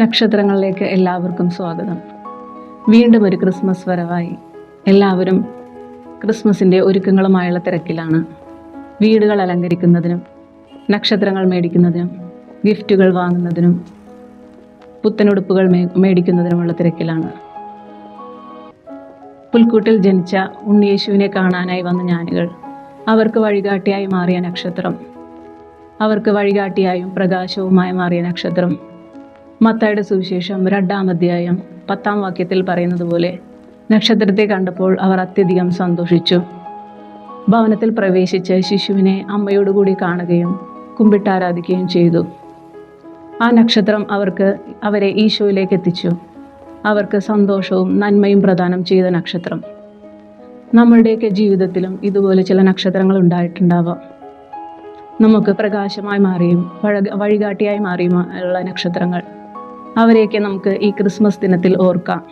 നക്ഷത്രങ്ങളിലേക്ക് എല്ലാവർക്കും സ്വാഗതം. വീണ്ടും ഒരു ക്രിസ്മസ് വരവായി. എല്ലാവരും ക്രിസ്മസിന്റെ ഒരുക്കങ്ങളുമായുള്ള തിരക്കിലാണ്. വീടുകൾ അലങ്കരിക്കുന്നതിനും നക്ഷത്രങ്ങൾ മേടിക്കുന്നതിനും ഗിഫ്റ്റുകൾ വാങ്ങുന്നതിനും പുത്തനുടുപ്പുകൾ മേ മേടിക്കുന്നതിനുമുള്ള തിരക്കിലാണ്. പുൽക്കൂട്ടിൽ ജനിച്ച ഉണ്ണിയേശുവിനെ കാണാനായി വന്ന ജ്ഞാനികൾ അവർക്ക് വഴികാട്ടിയായി മാറിയ നക്ഷത്രം. അവർക്ക് വഴികാട്ടിയായും പ്രകാശവുമായി മാറിയ നക്ഷത്രം. മത്തായുടെ സുവിശേഷം രണ്ടാം അധ്യായം പത്താം വാക്യത്തിൽ പറയുന്നത് പോലെ നക്ഷത്രത്തെ കണ്ടപ്പോൾ അവർ അത്യധികം സന്തോഷിച്ചു. ഭവനത്തിൽ പ്രവേശിച്ച് ശിശുവിനെ അമ്മയോടുകൂടി കാണുകയും കുമ്പിട്ടാരാധിക്കുകയും ചെയ്തു. ആ നക്ഷത്രം അവർക്ക് അവരെ ഈശോയിലേക്ക് എത്തിച്ചു. അവർക്ക് സന്തോഷവും നന്മയും പ്രദാനം ചെയ്ത നക്ഷത്രം. നമ്മളുടെയൊക്കെ ജീവിതത്തിലും ഇതുപോലെ ചില നക്ഷത്രങ്ങൾ ഉണ്ടായിട്ടുണ്ടാവാം. നമുക്ക് പ്രകാശമായി മാറിയും വഴ- വഴികാട്ടിയായി മാറിയുമുള്ള നക്ഷത്രങ്ങൾ. അവരെയൊക്കെ നമുക്ക് ഈ ക്രിസ്മസ് ദിനത്തിൽ ഓർക്കാം.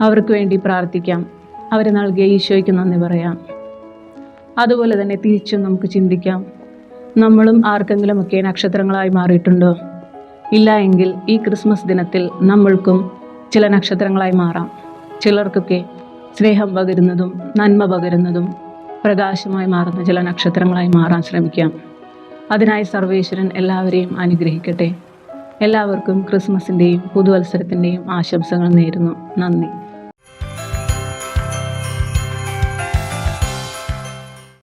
അവർക്ക് വേണ്ടി പ്രാർത്ഥിക്കാം. അവരെ നൽകിയ ഈശോയ്ക്ക് നന്ദി പറയാം. അതുപോലെ തന്നെ തിരിച്ചും നമുക്ക് ചിന്തിക്കാം. നമ്മളും ആർക്കെങ്കിലുമൊക്കെ നക്ഷത്രങ്ങളായി മാറിയിട്ടുണ്ടോ? ഇല്ല എങ്കിൽ ഈ ക്രിസ്മസ് ദിനത്തിൽ നമ്മൾക്കും ചില നക്ഷത്രങ്ങളായി മാറാം. ചിലർക്കൊക്കെ സ്നേഹം പകരുന്നതും നന്മ പകരുന്നതും പ്രകാശമായി മാറുന്ന ചില നക്ഷത്രങ്ങളായി മാറാൻ ശ്രമിക്കാം. അതിനായി സർവേശ്വരൻ എല്ലാവരെയും അനുഗ്രഹിക്കട്ടെ. എല്ലാവർക്കും ക്രിസ്മസിന്റെയും പുതുവത്സരത്തിന്റെയും ആശംസകൾ നേരുന്നു. നന്ദി.